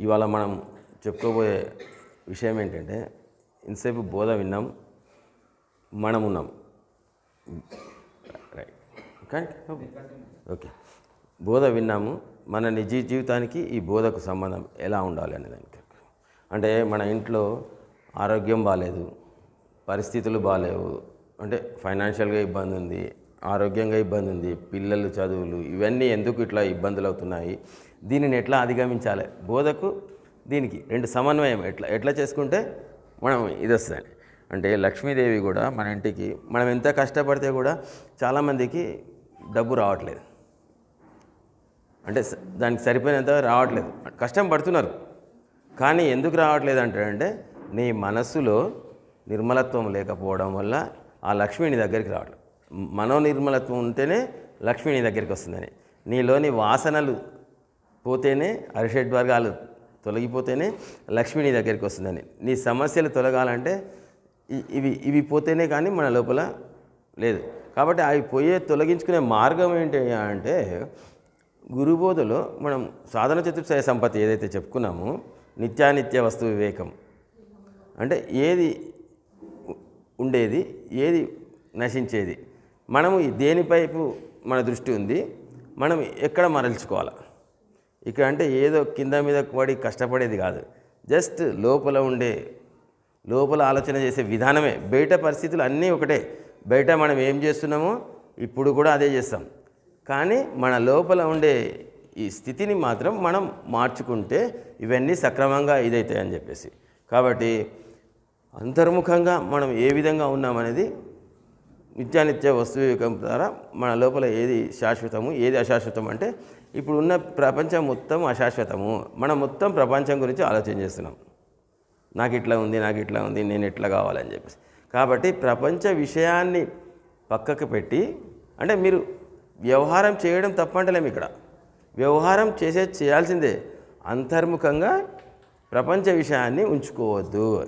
ఇవాళ మనం చెప్పుకోబోయే విషయం ఏంటంటే ఇంతసేపు బోధ విన్నాం మనం ఉన్నాం. రైట్ ఓకే బోధ విన్నాము మన నిజ జీవితానికి ఈ బోధకు సంబంధం ఎలా ఉండాలి అనే దానికి. అంటే మన ఇంట్లో ఆరోగ్యం బాగాలేదు పరిస్థితులు బాగాలేవు అంటే ఫైనాన్షియల్గా ఇబ్బంది ఉంది ఆరోగ్యంగా ఇబ్బంది ఉంది పిల్లలు చదువులు ఇవన్నీ ఎందుకు ఇట్లా ఇబ్బందులు అవుతున్నాయి దీనిని ఎట్లా అధిగమించాలి? బోధకు దీనికి రెండు సమన్వయం ఎట్లా ఎట్లా చేసుకుంటే మనం ఇది వస్తుంది అంటే లక్ష్మీదేవి కూడా మన ఇంటికి మనం ఎంత కష్టపడితే కూడా చాలామందికి డబ్బు రావట్లేదు. అంటే దానికి సరిపోయినంత రావట్లేదు. కష్టం పడుతున్నారు. కానీ ఎందుకు రావట్లేదు అంటే నీ మనస్సులో నిర్మలత్వం లేకపోవడం వల్ల ఆ లక్ష్మిని దగ్గరికి రావట్లేదు. మనో నిర్మలత్వం ఉంటేనే లక్ష్మి నీ దగ్గరికి వస్తుందని. నీలోని వాసనలు పోతేనే అరిషడ్ వర్గాలు తొలగిపోతేనే లక్ష్మి నీ దగ్గరికి వస్తుందని. నీ సమస్యలు తొలగాలంటే ఇ- ఇవి ఇవి పోతేనే కానీ మన లోపల లేదు. కాబట్టి అవి పోయే తొలగించుకునే మార్గం ఏంటి అంటే గురుబోధలో మనం సాధన చతుర్సాయ సంపత్తి ఏదైతే చెప్పుకున్నామో నిత్యానిత్య వస్తు వివేకం. అంటే ఏది ఉండేది ఏది నశించేది. మనము దేనిపైపు మన దృష్టి ఉంది మనం ఎక్కడ మరల్చుకోవాలి? ఇక్కడ అంటే ఏదో కింద మీద పడి కష్టపడేది కాదు. జస్ట్ లోపల ఉండే లోపల ఆలోచన చేసే విధానమే. బయట పరిస్థితులు అన్నీ ఒకటే. బయట మనం ఏం చేస్తున్నామో ఇప్పుడు కూడా అదే చేస్తాం. కానీ మన లోపల ఉండే ఈ స్థితిని మాత్రం మనం మార్చుకుంటే ఇవన్నీ సక్రమంగా ఇదైతాయని చెప్పేసి. కాబట్టి అంతర్ముఖంగా మనం ఏ విధంగా ఉన్నామనేది నిత్యానిత్య వస్తు వివేకం ద్వారా మన లోపల ఏది శాశ్వతము ఏది అశాశ్వతం అంటే ఇప్పుడు ఉన్న ప్రపంచం మొత్తం అశాశ్వతము. మనం మొత్తం ప్రపంచం గురించి ఆలోచన చేస్తున్నాం. నాకు ఇట్లా ఉంది నాకు ఇట్లా ఉంది నేను ఇట్లా కావాలని చెప్పేసి. కాబట్టి ప్రపంచ విషయాన్ని పక్కకు పెట్టి అంటే మీరు వ్యవహారం చేయడం తప్పంటలేము ఇక్కడ. వ్యవహారం చేసే చేయాల్సిందే. అంతర్ముఖంగా ప్రపంచ విషయాన్ని ఉంచుకోవద్దు.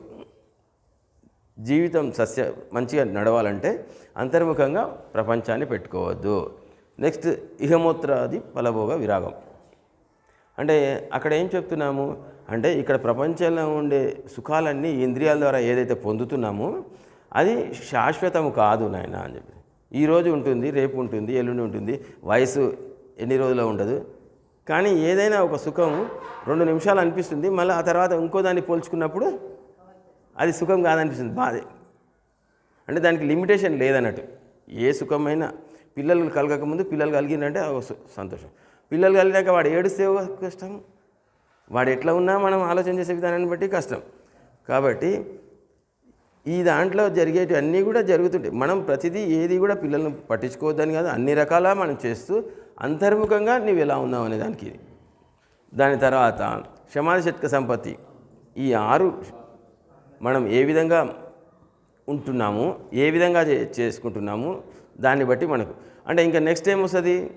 జీవితం సస్య మంచిగా నడవాలంటే అంతర్ముఖంగా ప్రపంచాన్ని పెట్టుకోవద్దు. నెక్స్ట్ ఇహమూత్రాది ఫలభోగ విరాగం. అంటే అక్కడ ఏం చెప్తున్నాము? అంటే ఇక్కడ ప్రపంచంలో ఉండే సుఖాలన్నీ ఇంద్రియాల ద్వారా ఏదైతే పొందుతున్నామో అది శాశ్వతము కాదు నాయన అని చెప్పి. ఈరోజు ఉంటుంది రేపు ఉంటుంది ఎల్లుండి ఉంటుంది వయసు ఎన్ని రోజుల్లో ఉండదు. కానీ ఏదైనా ఒక సుఖం రెండు నిమిషాలు అనిపిస్తుంది మళ్ళీ ఆ తర్వాత ఇంకో దాన్ని పోల్చుకున్నప్పుడు అది సుఖం కాదనిపిస్తుంది బాధే. అంటే దానికి లిమిటేషన్ లేదన్నట్టు. ఏ సుఖమైనా పిల్లలు కలగకముందు పిల్లలు కలిగిందంటే సంతోషం. పిల్లలు కలిగాక వాడు ఏడుస్తే కష్టం. వాడు ఎట్లా ఉన్నా మనం ఆలోచన చేసే విధానాన్ని బట్టి కష్టం. కాబట్టి ఈ దాంట్లో జరిగేటి అన్నీ కూడా జరుగుతుంటాయి. మనం ప్రతిదీ ఏది కూడా పిల్లల్ని పట్టించుకోవద్దని కాదు అన్ని రకాల మనం చేస్తూ అంతర్ముఖంగా నువ్వు ఎలా ఉన్నావు అనే దానికి ఇది. దాని తర్వాత క్షమాది శతక సంపత్తి. ఈ ఆరు మనం ఏ విధంగా ఉంటున్నాము ఏ విధంగా చే- చేసుకుంటున్నాము దాన్ని బట్టి మనకు. అంటే ఇంకా నెక్స్ట్ ఏం వస్తుంది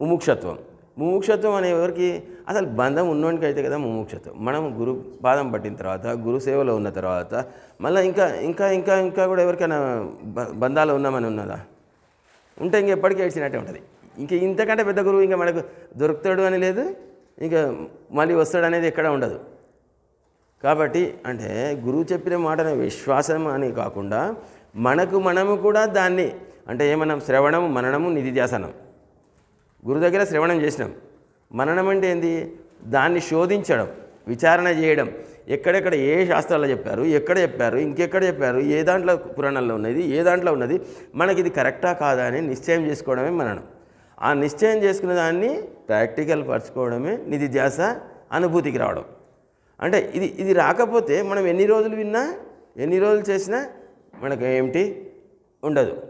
ముముక్షత్వం. ముముక్షత్వం అనే ఎవరికి? అసలు బంధం ఉన్నోనికి అయితే కదా ముముక్షత్వం. మనం గురు పాదం పట్టిన తర్వాత గురు సేవలో ఉన్న తర్వాత మళ్ళీ ఇంకా ఇంకా ఇంకా ఇంకా కూడా ఎవరికైనా బంధాలు ఉన్నామని ఉన్నదా? ఉంటే ఇంక ఎప్పటికీ ఏడ్చినట్టే ఉంటుంది. ఇంక ఇంతకంటే పెద్ద గురువు ఇంకా మనకు దొరుకుతాడు అని లేదు. ఇంకా మళ్ళీ వస్తాడు అనేది ఎక్కడ ఉండదు. కాబట్టి అంటే గురువు చెప్పిన మాటను విశ్వాసం అని కాకుండా మనకు మనము కూడా దాన్ని అంటే ఏమన్నాం? శ్రవణము మననము నిధిధ్యాసనం గురు దగ్గర శ్రవణం చేసినాం. మననం అంటే ఏంది? దాన్ని శోధించడం విచారణ చేయడం. ఎక్కడెక్కడ ఏ శాస్త్రాల్లో చెప్పారు? ఎక్కడ చెప్పారు? ఇంకెక్కడ చెప్పారు? ఏ దాంట్లో పురాణాల్లో ఉన్నది? ఏ దాంట్లో ఉన్నది? మనకి ఇది కరెక్టా కాదా అని నిశ్చయం చేసుకోవడమే మననం. ఆ నిశ్చయం చేసుకున్న దాన్ని ప్రాక్టికల్ పరచుకోవడమే నిధి ధ్యాస అనుభూతికి రావడం. అంటే ఇది ఇది రాకపోతే మనం ఎన్ని రోజులు విన్నా ఎన్ని రోజులు చేసినా మనకు ఏమిటి? ఉండదు.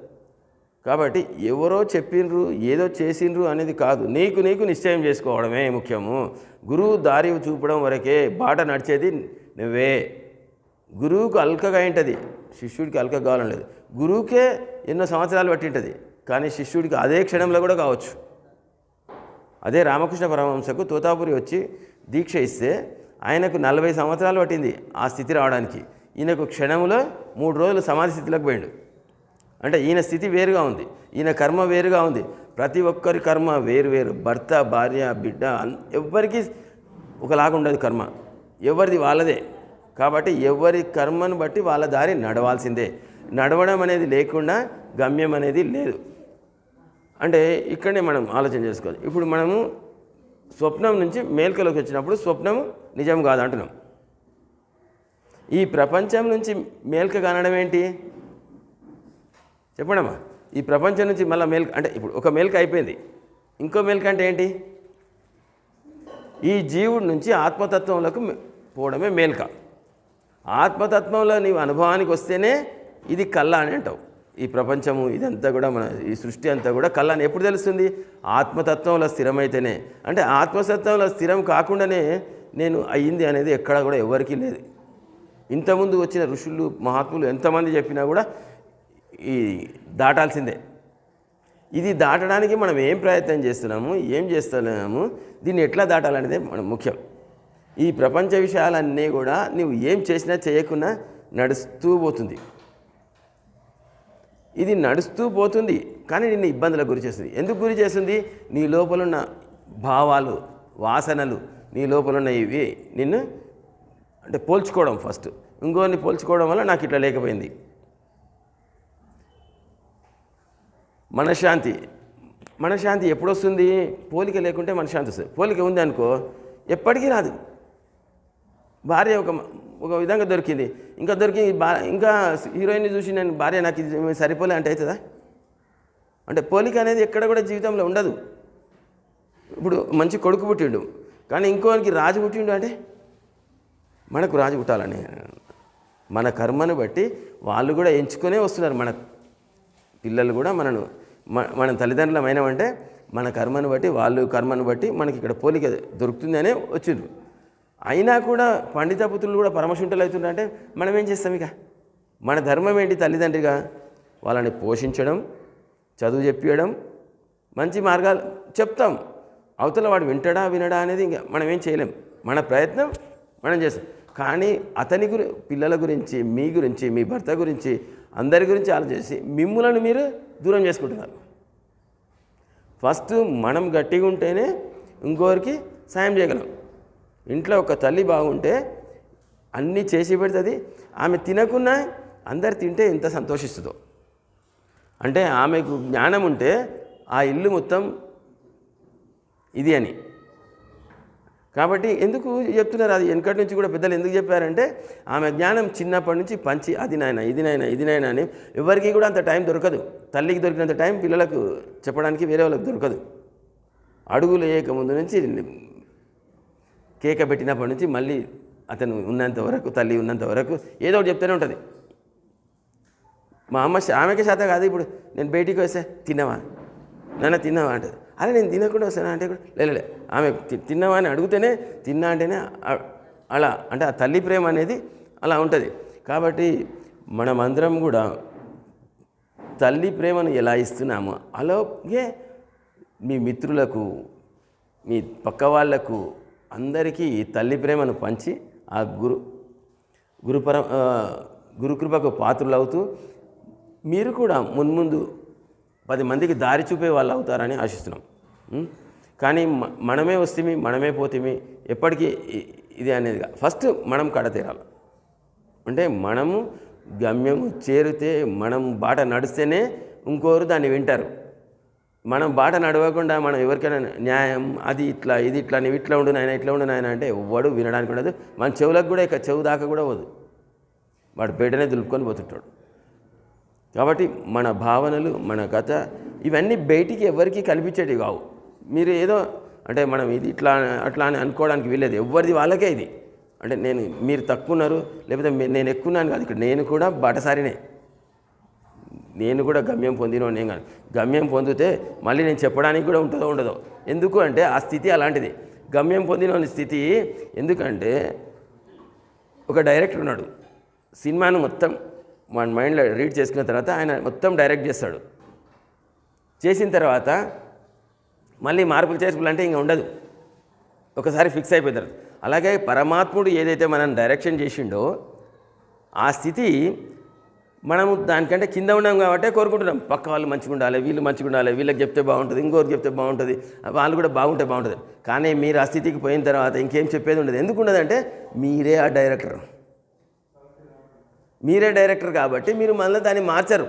కాబట్టి ఎవరో చెప్పిండ్రు ఏదో చేసిండ్రు అనేది కాదు. నీకు నీకు నిశ్చయం చేసుకోవడమే ముఖ్యము. గురువు దారి చూపడం వరకే బాట నడిచేది నువ్వే. గురువుకు అల్కగా ఉంటుంది శిష్యుడికి అల్క కావాలని లేదు. గురువుకే ఎన్నో సంవత్సరాలు పట్టింటుంది. కానీ శిష్యుడికి అదే క్షణంలో కూడా కావచ్చు. అదే రామకృష్ణ పరమహంసకు తోతాపురి వచ్చి దీక్ష ఇస్తే ఆయనకు నలభై సంవత్సరాలు పట్టింది ఆ స్థితి రావడానికి. ఈయనకు క్షణంలో మూడు రోజులు సమాధి స్థితిలోకి పోయిండు. అంటే ఈయన స్థితి వేరుగా ఉంది. ఈయన కర్మ వేరుగా ఉంది. ప్రతి ఒక్కరి కర్మ వేరు వేరు. భర్త భార్య బిడ్డ ఎవ్వరికి ఒకలాగా ఉండదు కర్మ. ఎవరిది వాళ్ళదే. కాబట్టి ఎవరి కర్మను బట్టి వాళ్ళ దారి నడవాల్సిందే. నడవడం అనేది లేకుండా గమ్యం అనేది లేదు. అంటే ఇక్కడనే మనం ఆలోచన చేసుకోవాలి. ఇప్పుడు మనము స్వప్నం నుంచి మేల్కలోకి వచ్చినప్పుడు స్వప్నం నిజం కాదు అంటున్నాం ఈ ప్రపంచం నుంచి మేల్క కానడం ఏంటి? చెప్పడమ్మా. ఈ ప్రపంచం నుంచి మళ్ళీ మేల్క అంటే ఇప్పుడు ఒక మేల్క అయిపోయింది. ఇంకో మేల్క అంటే ఏంటి? ఈ జీవుడి నుంచి ఆత్మతత్వంలోకి పోవడమే మేల్క. ఆత్మతత్వంలో నీవు అనుభవానికి వస్తేనే ఇది కళ్ళ అని అంటావు. ఈ ప్రపంచము ఇదంతా కూడా మన ఈ సృష్టి అంతా కూడా కళ్ళ అని ఎప్పుడు తెలుస్తుంది? ఆత్మతత్వంలో స్థిరమైతేనే. అంటే ఆత్మతత్వంలో స్థిరం కాకుండానే నేను అయ్యింది అనేది ఎక్కడా కూడా ఎవరికీ లేదు. ఇంతకుముందు వచ్చిన ఋషులు మహాత్ములు ఎంతమంది చెప్పినా కూడా ఈ దాటాల్సిందే. ఇది దాటడానికి మనం ఏం ప్రయత్నం చేస్తున్నాము ఏం చేస్తున్నాము దీన్ని ఎట్లా దాటాలనేదే మనం ముఖ్యం. ఈ ప్రపంచ విషయాలన్నీ కూడా నువ్వు ఏం చేసినా చేయకున్నా నడుస్తూ పోతుంది. ఇది నడుస్తూ పోతుంది కానీ నిన్ను ఇబ్బందులకు గురి చేస్తుంది. ఎందుకు గురి చేస్తుంది? నీ లోపలున్న భావాలు వాసనలు నీ లోపలున్న ఇవి నిన్ను అంటే పోల్చుకోవడం ఫస్ట్ ఇంకోని పోల్చుకోవడం వల్ల నాకు ఇట్లా లేకపోయింది. మనశ్శాంతి. మనశ్శాంతి ఎప్పుడు వస్తుంది పోలిక లేకుంటే మనశ్శాంతి వస్తుంది. పోలిక ఉంది అనుకో ఎప్పటికీ రాదు. భార్య ఒక ఒక విధంగా దొరికింది. ఇంకా దొరికింది బా ఇంకా హీరోయిన్ని చూసి నేను భార్య నాకు ఇది సరిపోలే అంటే అవుతుందా? అంటే పోలిక అనేది ఎక్కడ కూడా జీవితంలో ఉండదు. ఇప్పుడు మంచి కొడుకు పుట్టిండు. కానీ ఇంకోనికి రాజు పుట్టిండు అంటే? మనకు రాజు పుట్టాలని. మన కర్మను బట్టి వాళ్ళు కూడా ఎంచుకునే వస్తున్నారు మన పిల్లలు కూడా మనను మన తల్లిదండ్రులం మన కర్మను బట్టి వాళ్ళు కర్మను బట్టి మనకి ఇక్కడ పోలిక దొరుకుతుంది అనే వచ్చిండ్రు. అయినా కూడా పండిత పుత్రులు కూడా పరమశుంఠలు అవుతుంటే మనం ఏం చేస్తాం ఇక? మన ధర్మం ఏంటి తల్లిదండ్రిగా? వాళ్ళని పోషించడం చదువు చెప్పియడం మంచి మార్గాలు చెప్తాం. అవతల వాడు వింటడా వినడా అనేది ఇంకా మనం ఏం చేయలేం. మన ప్రయత్నం మనం చేస్తాం. కానీ అతని గురి పిల్లల గురించి మీ గురించి మీ భర్త గురించి అందరి గురించి ఆలోచించి మిమ్ములను మీరు దూరం చేసుకుంటున్నారు. ఫస్ట్ మనం గట్టిగా ఉంటేనే ఇంకోరికి సాయం చేయగలం. ఇంట్లో ఒక తల్లి బాగుంటే అన్నీ చేసి పెడుతుంది. ఆమె తినకున్నా అందరు తింటే ఎంత సంతోషిస్తుందో. అంటే ఆమెకు జ్ఞానం ఉంటే ఆ ఇల్లు మొత్తం ఇది అని. కాబట్టి ఎందుకు చెప్తున్నారు అది? వెనకటి నుంచి కూడా పెద్దలు ఎందుకు చెప్పారంటే ఆమె జ్ఞానం చిన్నప్పటి నుంచి పంచి అది నాయన ఇది నాయన ఇది నాయన అని ఎవరికి కూడా అంత టైం దొరకదు. తల్లికి దొరికినంత టైం పిల్లలకు చెప్పడానికి వేరే వాళ్ళకి దొరకదు. అడుగులు వేయక ముందు నుంచి కేక పెట్టినప్పటి నుంచి మళ్ళీ అతను ఉన్నంత వరకు తల్లి ఉన్నంత వరకు ఏదో ఒకటి చెప్తూనే ఉంటుంది. మా అమ్మ ఆమెకే శాత కాదు ఇప్పుడు. నేను బయటికి వస్తే తిన్నావా? నాన్న తిన్నావా అంటది. అరే నేను తినకుండా వస్తానా అంటే కూడా లే, ఆమె తిన్నావా అని అడిగితేనే తిన్నా అంటేనే అలా అంటే ఆ తల్లి ప్రేమ అనేది అలా ఉంటుంది. కాబట్టి మనమందరం కూడా తల్లి ప్రేమను ఎలా ఇస్తున్నామో అలాగే మీ మిత్రులకు మీ పక్క వాళ్ళకు అందరికీ తల్లి ప్రేమను పంచి ఆ గురు గురుపర గురుకృపకు గురుకృపకు పాత్రులవుతూ మీరు కూడా మున్ముందు పది మందికి దారి చూపే వాళ్ళు అవుతారని ఆశిస్తున్నాం. కానీ మనమే వస్తేమి మనమే పోతేమి ఎప్పటికీ ఇది అనేది ఫస్ట్ మనం కడతీరాలి అంటే మనము గమ్యము చేరితే మనం బాట నడిస్తేనే ఇంకోరు దాన్ని వింటారు. మనం బాట నడవకుండా మనం ఎవరికైనా న్యాయం అది ఇట్లా ఇది ఇట్లా నువ్వు ఇట్లా ఉండు నాయన ఇట్లా ఉండు నాయన అంటే ఎవ్వడు వినడానికి ఉండదు. మన చెవులకు కూడా ఇక చెవు దాకా కూడా పోదు. వాడు బయటనే దులుపుకొని పోతుంటాడు. కాబట్టి మన భావనలు మన కథ ఇవన్నీ బయటికి ఎవరికి కనిపించేటివి కావు. మీరు ఏదో అంటే మనం ఇది ఇట్లా అట్లా అని అనుకోవడానికి వీలేదు ఎవరిది వాళ్ళకే ఇది. అంటే నేను మీరు తక్కువ ఉన్నారు లేకపోతే నేను ఎక్కువ ఉన్నాను కాదు. ఇక్కడ నేను కూడా బాటసారినే. నేను కూడా గమ్యం పొందినో నేను కానీ గమ్యం పొందితే మళ్ళీ నేను చెప్పడానికి కూడా ఉంటుందో ఉండదో. ఎందుకు అంటే ఆ స్థితి అలాంటిది. గమ్యం పొందినోని స్థితి ఎందుకంటే ఒక డైరెక్టర్ ఉన్నాడు. సినిమాను మొత్తం మన మైండ్లో రీడ్ చేసుకున్న తర్వాత ఆయన మొత్తం డైరెక్ట్ చేస్తాడు. చేసిన తర్వాత మళ్ళీ మార్పులు చేసుకులు అంటే ఇంకా ఉండదు. ఒకసారి ఫిక్స్ అయిపోతారు అలాగే పరమాత్ముడు ఏదైతే మనం డైరెక్షన్ చేసిండో ఆ స్థితి మనము దానికంటే కింద ఉన్నాం కాబట్టి కోరుకుంటున్నాం. పక్క వాళ్ళు మంచిగా ఉండాలి వీళ్ళు మంచిగా ఉండాలి వీళ్ళకి చెప్తే బాగుంటుంది ఇంకోరు చెప్తే బాగుంటుంది వాళ్ళు కూడా బాగుంటే బాగుంటుంది. కానీ మీరు ఆ స్థితికి పోయిన తర్వాత ఇంకేం చెప్పేది ఉండదు. ఎందుకు ఉండదంటే మీరే ఆ డైరెక్టర్. మీరే డైరెక్టర్ కాబట్టి మీరు మనలో దాన్ని మార్చరు.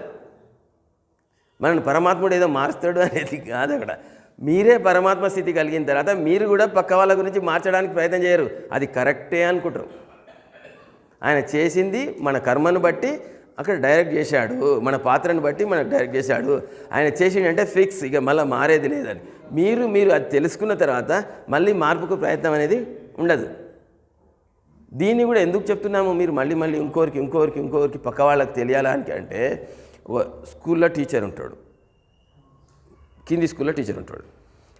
మనల్ని పరమాత్ముడు ఏదో మారుస్తాడు అనేది కాదు అక్కడ. మీరే పరమాత్మ స్థితి కలిగిన తర్వాత మీరు కూడా పక్క వాళ్ళ గురించి మార్చడానికి ప్రయత్నం చేయరు. అది కరెక్టే అనుకుంటారు. ఆయన చేసింది మన కర్మను బట్టి అక్కడ డైరెక్ట్ చేశాడు. మన పాత్రను బట్టి మనకు డైరెక్ట్ చేశాడు. ఆయన చేసిండంటే ఫిక్స్ ఇక మళ్ళీ మారేది లేదని. మీరు మీరు అది తెలుసుకున్న తర్వాత మళ్ళీ మార్పుకు ప్రయత్నం అనేది ఉండదు. దీన్ని కూడా ఎందుకు చెప్తున్నాము మీరు మళ్ళీ మళ్ళీ ఇంకోరికి ఇంకోరికి ఇంకోరికి పక్క వాళ్ళకి తెలియాలని అంటే ఒక స్కూల్లో టీచర్ ఉంటాడు. కింది స్కూల్లో టీచర్ ఉంటాడు.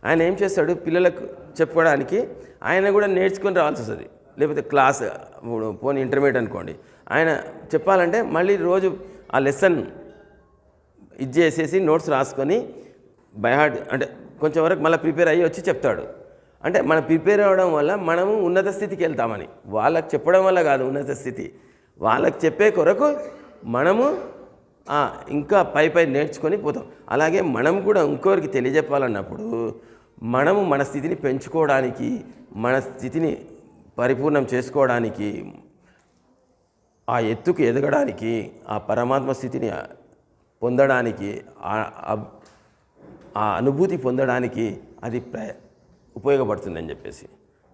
ఆయన ఏం చేస్తాడు? పిల్లలకు చెప్పుకోవడానికి ఆయన కూడా నేర్చుకొని రావాల్సి వస్తుంది. లేకపోతే క్లాస్ పోనీ ఇంటర్మీడియట్ అనుకోండి. ఆయన చెప్పాలంటే మళ్ళీ రోజు ఆ లెసన్ ఇది చేసేసి నోట్స్ రాసుకొని బైహార్డ్ అంటే కొంచెం వరకు మళ్ళీ ప్రిపేర్ అయ్యి వచ్చి చెప్తాడు. అంటే మనం ప్రిపేర్ అవ్వడం వల్ల మనము ఉన్నత స్థితికి వెళ్తామని. వాళ్ళకి చెప్పడం వల్ల కాదు ఉన్నత స్థితి. వాళ్ళకి చెప్పే కొరకు మనము ఇంకా పై పై నేర్చుకొని పోతాం. అలాగే మనం కూడా ఇంకోరికి తెలియజెప్పాలన్నప్పుడు మనము మన స్థితిని పెంచుకోవడానికి మన స్థితిని పరిపూర్ణం చేసుకోవడానికి ఆ ఎత్తుకు ఎదగడానికి ఆ పరమాత్మ స్థితిని పొందడానికి ఆ- ఆ- అనుభూతి పొందడానికి అది ప్ర ఉపయోగపడుతుందని చెప్పేసి.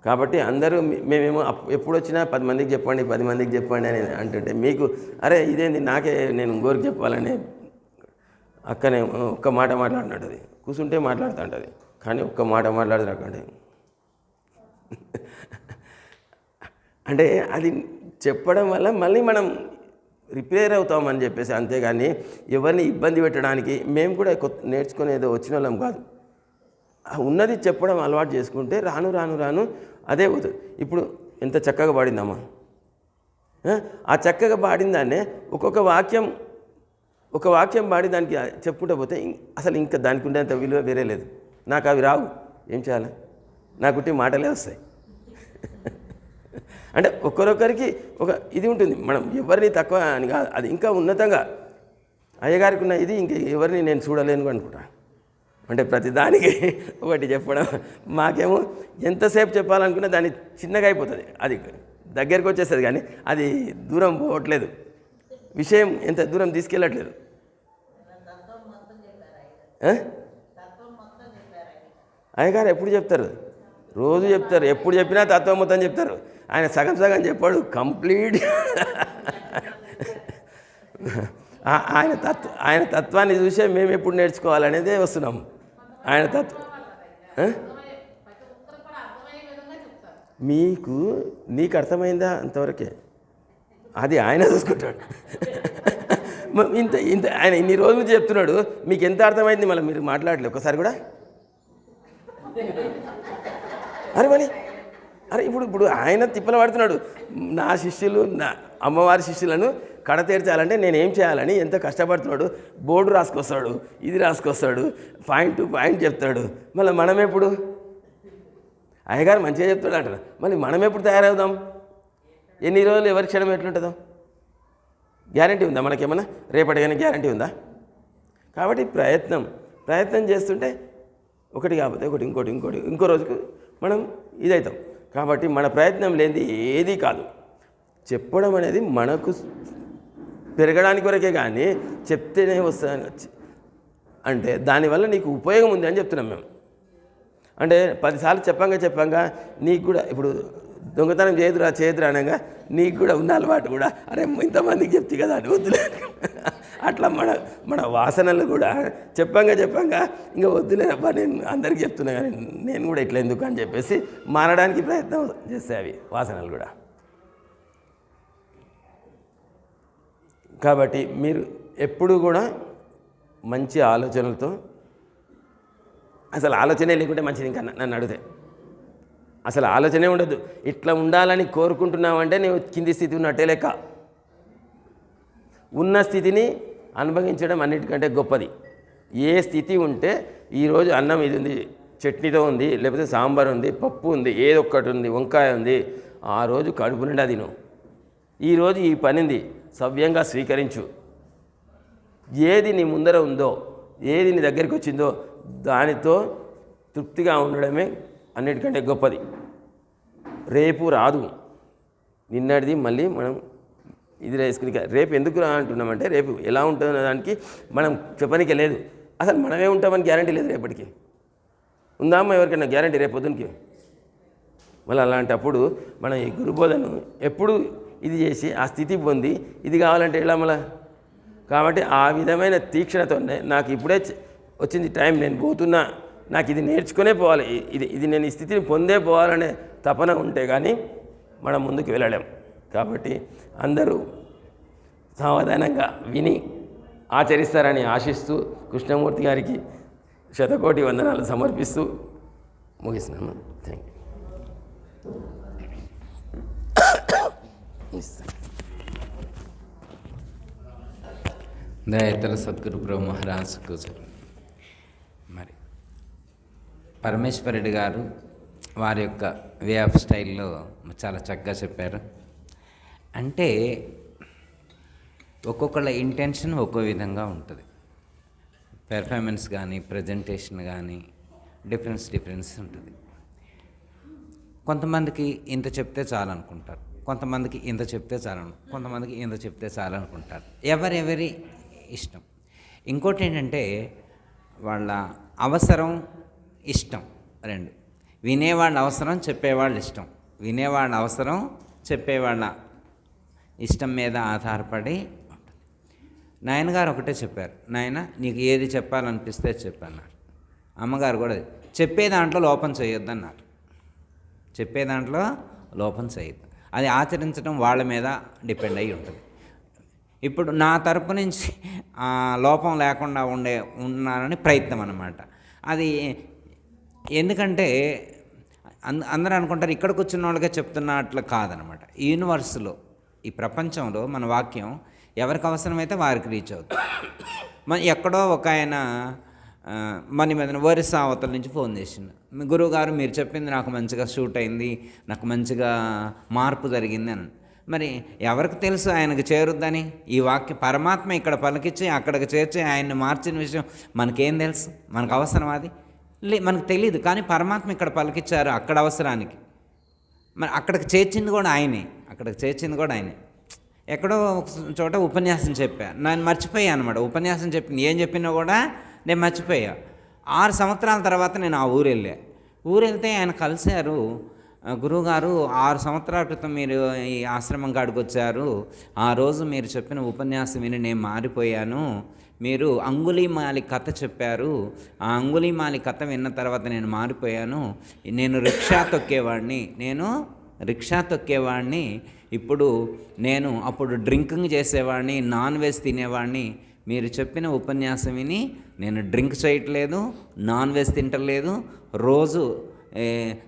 కాబట్టి అందరూ మేమేమో అప్- ఎప్పుడు వచ్చినా పది మందికి చెప్పండి పది మందికి చెప్పండి అని అంటుంటే మీకు అరే ఇదేంది నాకే నేను ఇంకోరికి చెప్పాలని అక్కనే ఒక్క మాట మాట్లాడినట్టది. కూర్చుంటే మాట్లాడుతుంటుంది కానీ ఒక్క మాట మాట్లాడదు అంటే అది చెప్పడం వల్ల మళ్ళీ మనం రిపేర్ అవుతామని చెప్పేసి అంతేగాని ఎవరిని ఇబ్బంది పెట్టడానికి మేము కూడా కొత్త నేర్చుకునేదో వచ్చిన వాళ్ళం కాదు. ఉన్నది చెప్పడం అలవాటు చేసుకుంటే రాను రాను రాను అదే పోతుంది ఇప్పుడు ఎంత చక్కగా పాడిందమ్మా. ఆ? చక్కగా చక్కగా పాడిందాన్నే ఒక్కొక్క వాక్యం ఒక వాక్యం పాడి దానికి చెప్పుకుంటూ పోతే ఇం- అసలు ఇంకా దానికి ఉండేంత విలువ వేరే లేదు. నాకు అవి రావు. ఏం చేయాలి? నాకుంటే మాటలే వస్తాయి. అంటే ఒక్కరొక్కరికి ఒక ఇది ఉంటుంది. మనం ఎవరిని తక్కువ అని కాదు అది ఇంకా ఉన్నతంగా అయ్యగారికి ఉన్న ఇది ఇంక ఎవరిని నేను చూడలేను అనుకుంటా. అంటే ప్రతిదానికి ఒకటి చెప్పడం మాకేమో ఎంతసేపు చెప్పాలనుకున్నా దాన్ని చిన్నగా అయిపోతుంది. అది దగ్గరికి వచ్చేస్తుంది కానీ అది దూరం పోవట్లేదు. విషయం ఎంత దూరం తీసుకెళ్ళట్లేదు. అయ్యగారు ఎప్పుడు చెప్తారు? రోజు చెప్తారు. ఎప్పుడు చెప్పినా తత్వం మొత్తం చెప్తారు. ఆయన సగం సగం చెప్పాడు కంప్లీట్. ఆయన తత్వ ఆయన తత్వాన్ని చూసే మేము ఎప్పుడు నేర్చుకోవాలనేదే వస్తున్నాం. ఆయన తత్వం మీకు నీకు అర్థమైందా అంతవరకే? అది ఆయన చూసుకుంటాడు. ఇంత ఇంత ఆయన ఇన్ని రోజుల నుంచి చెప్తున్నాడు మీకు ఎంత అర్థమైంది మళ్ళీ మీరు మాట్లాడలేదు ఒకసారి కూడా? అరే మళ్ళీ అరే ఇప్పుడు ఇప్పుడు ఆయన తిప్పలు పడుతున్నాడు. నా శిష్యులు నా అమ్మవారి శిష్యులను కడతీర్చాలంటే నేను ఏం చేయాలని ఎంత కష్టపడుతున్నాడు. బోర్డు రాసుకొస్తాడు ఇది రాసుకొస్తాడు పాయింట్ టు పాయింట్ చెప్తాడు. మళ్ళీ మనం ఎప్పుడు? అయ్యగారు మంచిగా చెప్తాడు అంటారు మళ్ళీ మనం ఎప్పుడు తయారవుదాం? ఎన్ని రోజులు ఎవరి క్షణం ఎట్లుంటుందో? గ్యారంటీ ఉందా మనకేమన్నా? రేపటికైనా గ్యారంటీ ఉందా? కాబట్టి ప్రయత్నం ప్రయత్నం చేస్తుంటే ఒకటి కాకపోతే ఒకటి ఇంకోటి ఇంకోటి ఇంకో రోజుకు మనం ఇదవుతాం కాబట్టి మన ప్రయత్నం లేనిది ఏది కాదు. చెప్పడం అనేది మనకు పెరగడానికి వరకే కానీ చెప్తేనే వస్తుంది అంటే దానివల్ల నీకు ఉపయోగం ఉంది అని చెప్తున్నాం మేము. అంటే పదిసార్లు చెప్పంగా చెప్పంగా నీకు కూడా ఇప్పుడు దొంగతనం చేయదురా చేయదురా అనగా నీకు కూడా ఉన్న అలవాటు కూడా. అరే ఇంతమందికి చెప్తే కదా అని వద్దులే. అట్లా మన మన వాసనలు కూడా చెప్పంగా చెప్పంగా ఇంకా వద్దులే. అబ్బా నేను అందరికీ చెప్తున్నా కానీ నేను కూడా ఇట్లా ఎందుకు అని చెప్పేసి మారడానికి ప్రయత్నం చేస్తాయి అవి వాసనలు కూడా. కాబట్టి మీరు ఎప్పుడు కూడా మంచి ఆలోచనలతో అసలు ఆలోచనే లేకుంటే మంచిది ఇంకా నన్ను అడిగితే. అసలు ఆలోచనే ఉండదు. ఇట్లా ఉండాలని కోరుకుంటున్నావంటే నువ్వు కింది స్థితి ఉన్నట్టే లెక్క. ఉన్న స్థితిని అనుభవించడం అన్నిటికంటే గొప్పది. ఏ స్థితి ఉంటే ఈరోజు అన్నం ఇది ఉంది చట్నీతో ఉంది లేకపోతే సాంబార్ ఉంది పప్పు ఉంది ఏదో ఒక్కటి ఉంది వంకాయ ఉంది ఆ రోజు కడుపు నిండా తిను. ఈరోజు ఈ పనింది సవ్యంగా స్వీకరించు. ఏది నీ ముందర ఉందో ఏది నీ దగ్గరికి వచ్చిందో దానితో తృప్తిగా ఉండడమే అన్నిటికంటే గొప్పది. రేపు రాదు. నిన్నటిది మళ్ళీ మనం ఇది వేసుకుని రేపు ఎందుకు రా అంటున్నామంటే రేపు ఎలా ఉంటుందన్న దానికి మనం చెప్పనికే లేదు. అసలు మనమే ఉంటామని గ్యారంటీ లేదు రేపటికి. ఉందా ఎవరికైనా గ్యారంటీ రేపు పొద్దునకి? మళ్ళీ అలాంటప్పుడు మనం ఈ గురుబోధను ఎప్పుడు ఇది చేసి ఆ స్థితి పొంది ఇది కావాలంటే ఎలా మళ్ళా? కాబట్టి ఆ విధమైన తీక్షణతోనే నాకు ఇప్పుడే వచ్చింది టైం. నేను పోతున్నా. నాకు ఇది నేర్చుకునే పోవాలి. ఇది ఇది నేను ఈ స్థితిని పొందే పోవాలనే తపన ఉంటే కానీ మనం ముందుకు వెళ్ళలేం. కాబట్టి అందరూ సావధానంగా విని ఆచరిస్తారని ఆశిస్తూ కృష్ణమూర్తి గారికి శతకోటి వందనాలు సమర్పిస్తూ ముగిస్తున్నాము థ్యాంక్ యూ దయతల సద్గురు బ్రహ్మ మహారాజుకు మరి పరమేశ్వరుడు గారు వారి యొక్క వే ఆఫ్ స్టైల్లో చాలా చక్కగా చెప్పారు. అంటే ఒక్కొక్కళ్ళ ఇంటెన్షన్ ఒక్కో విధంగా ఉంటుంది. పెర్ఫార్మెన్స్ కానీ ప్రజెంటేషన్ కానీ డిఫరెన్స్ డిఫరెన్స్ ఉంటుంది. కొంతమందికి ఇంత చెప్తే చాలనుకుంటారు కొంతమందికి ఇంత చెప్తే చాలను కొంతమందికి ఇంత చెప్తే చాలనుకుంటారు ఎవరెవరి ఇష్టం. ఇంకోటి ఏంటంటే వాళ్ళ అవసరం ఇష్టం. రెండు. వినేవాళ్ళ అవసరం చెప్పేవాళ్ళ ఇష్టం. వినేవాళ్ళ అవసరం చెప్పేవాళ్ళ ఇష్టం మీద ఆధారపడి ఉంటుంది. నాయనగారు ఒకటే చెప్పారు. నాయన నీకు ఏది చెప్పాలనిపిస్తే చెప్పన్నారు అమ్మగారు కూడా చెప్పే దాంట్లో లోపం చేయొద్దన్నారు. చెప్పే దాంట్లో లోపం చేయొద్దు. అది ఆచరించడం వాళ్ళ మీద డిపెండ్ అయి ఉంటుంది. ఇప్పుడు నా తరపు నుంచి లోపం లేకుండా ఉండే ఉన్నారని ప్రయత్నం అనమాట అది ఎందుకంటే అంద అందరూ అనుకుంటారు ఇక్కడ కూర్చున్న వాళ్ళకే చెప్తున్నట్లు కాదనమాట. ఈ యూనివర్స్లో ఈ ప్రపంచంలో మన వాక్యం ఎవరికి అవసరమైతే వారికి రీచ్ అవుతుంది. మన ఎక్కడో ఒక ఆయన మన మీద వరిస అవతల నుంచి ఫోన్ చేసిండు. మీ గురువుగారు మీరు చెప్పింది నాకు మంచిగా షూట్ అయింది నాకు మంచిగా మార్పు జరిగింది అని మరి ఎవరికి తెలుసు ఆయనకు చేరుద్దని? ఈ వాక్య పరమాత్మ ఇక్కడ పలికిచ్చి అక్కడికి చేర్చి ఆయన్ని మార్చిన విషయం మనకేం తెలుసు? మనకు అవసరం అది? లే మనకు తెలియదు కానీ పరమాత్మ ఇక్కడ పలికిచ్చారు అక్కడ అవసరానికి. మరి అక్కడికి చేర్చింది కూడా ఆయనే అక్కడికి చేర్చింది కూడా ఆయనే. ఎక్కడో ఒక చోట ఉపన్యాసం చెప్పా నేను మర్చిపోయా అనమాట ఉపన్యాసం చెప్పింది ఏం చెప్పినా కూడా నేను మర్చిపోయా. ఆరు సంవత్సరాల తర్వాత నేను ఆ ఊరు వెళ్ళా ఊరు వెళ్తే ఆయన కలిశారు గురువుగారు ఆరు సంవత్సరాల క్రితం మీరు ఈ ఆశ్రమం కాడికి వచ్చారు ఆ రోజు మీరు చెప్పిన ఉపన్యాసం విని నేను మారిపోయాను. మీరు అంగుళీమాలి కథ చెప్పారు. ఆ అంగుళీమాలి కథ విన్న తర్వాత నేను మారిపోయాను. నేను రిక్షా తొక్కేవాడిని నేను రిక్షా తొక్కేవాడిని ఇప్పుడు నేను అప్పుడు డ్రింకింగ్ చేసేవాడిని నాన్ వెజ్ తినేవాడిని మీరు చెప్పిన ఉపన్యాసం విని నేను డ్రింక్ చేయట్లేదు నాన్ వెజ్ తింటలేదు. రోజు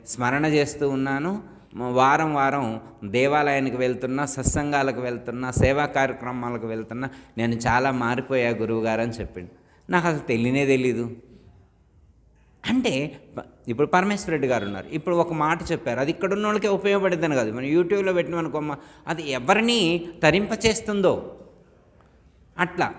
స్మరణ చేస్తూ ఉన్నాను. వారం వారం దేవాలయానికి వెళ్తున్నా సత్సంగాలకు వెళ్తున్నా సేవా కార్యక్రమాలకు వెళ్తున్నా నేను చాలా మారిపోయా గురువుగారు అని చెప్పిండు. నాకు అసలు తెలియనే తెలీదు. అంటే ఇప్పుడు పరమేశ్వర రెడ్డి గారు ఉన్నారు. ఇప్పుడు ఒక మాట చెప్పారు. అది ఇక్కడ ఉన్న వాళ్ళకే ఉపయోగపడుతుందని కాదు. మనం యూట్యూబ్లో పెట్టిన అనుకోమ్మ. అది ఎవరిని తరింపచేస్తుందో. అట్లా.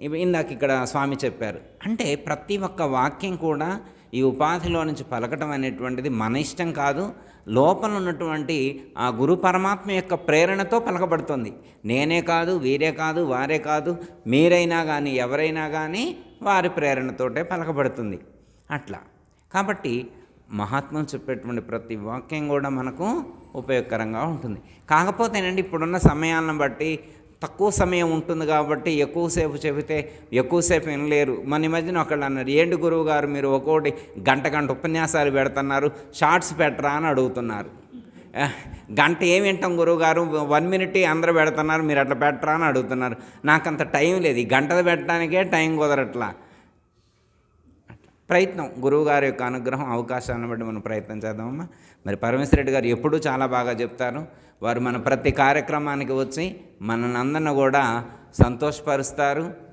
ఇవి- ఇందాక ఇక్కడ స్వామి చెప్పారు. అంటే ప్రతి ఒక్క వాక్యం కూడా ఈ ఉపాధిలో నుంచి పలకటం అనేటువంటిది మన ఇష్టం కాదు. లోపల ఉన్నటువంటి ఆ గురు పరమాత్మ యొక్క ప్రేరణతో పలకబడుతుంది. నేనే కాదు వీరే కాదు వారే కాదు మీరైనా కానీ ఎవరైనా కానీ వారి ప్రేరణతోటే పలకబడుతుంది. అట్లా. కాబట్టి మహాత్ములు చెప్పేటువంటి ప్రతి వాక్యం కూడా మనకు ఉపయోగకరంగా ఉంటుంది. కాకపోతేనండి ఇప్పుడున్న సమయాలను బట్టి తక్కువ సమయం ఉంటుంది కాబట్టి ఎక్కువసేపు చెబితే ఎక్కువసేపు వినలేరు. మన మధ్యన ఒకళ్ళు అన్నారు ఏంటి గురువు గారు మీరు ఒక్కోటి గంట గంట ఉపన్యాసాలు పెడుతున్నారు షార్ట్స్ పెట్టరా? అని అడుగుతున్నారు. గంట ఏం వింటాం గురువు గారు వన్ మినిట్ అందరూ పెడుతున్నారు మీరు అట్లా పెట్టరా? అని అడుగుతున్నారు. నాకు అంత టైం లేదు ఈ గంటలు పెట్టడానికే టైం కుదరట్లా. ప్రయత్నం. గురువుగారి యొక్క అనుగ్రహం అవకాశాన్ని బట్టి మనం ప్రయత్నం చేద్దామమ్మా. మరి పరమేశ్వర రెడ్డి గారు ఎప్పుడూ చాలా బాగా చెప్తారు. వారు మన ప్రతి కార్యక్రమానికి వచ్చి మనల్ని అందరిని కూడా సంతోషపరుస్తారు.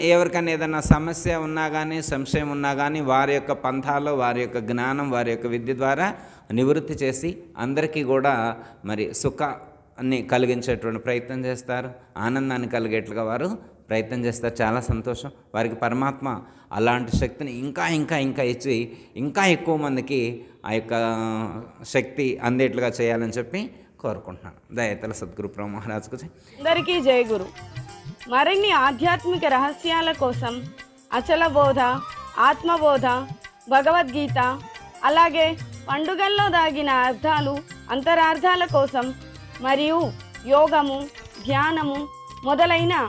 ఎవరికైనా ఏదైనా సమస్య ఉన్నా కానీ సంశయం ఉన్నా కానీ వారి యొక్క పంథాలో వారి యొక్క జ్ఞానం వారి యొక్క విద్య ద్వారా నివృత్తి చేసి అందరికీ కూడా మరి సుఖాన్ని కలిగించేటువంటి ప్రయత్నం చేస్తారు. ఆనందాన్ని కలిగేట్లుగా వారు ప్రయత్నం చేస్తారు. చాలా సంతోషం. వారికి పరమాత్మ అలాంటి శక్తిని ఇంకా ఇంకా ఇంకా ఇచ్చి ఇంకా ఎక్కువ మందికి ఆ యొక్క శక్తి అందేట్లుగా చేయాలని చెప్పి కోరుకుంటున్నాను. దయతల సద్గురు ప్రభు మహారాజుకు అందరికీ జయ గురు. మరిన్ని ఆధ్యాత్మిక రహస్యాల కోసం అచల బోధ ఆత్మబోధ భగవద్గీత అలాగే పండుగల్లో దాగిన అర్థాలు అంతరార్థాల కోసం మరియు యోగము ధ్యానము మొదలైన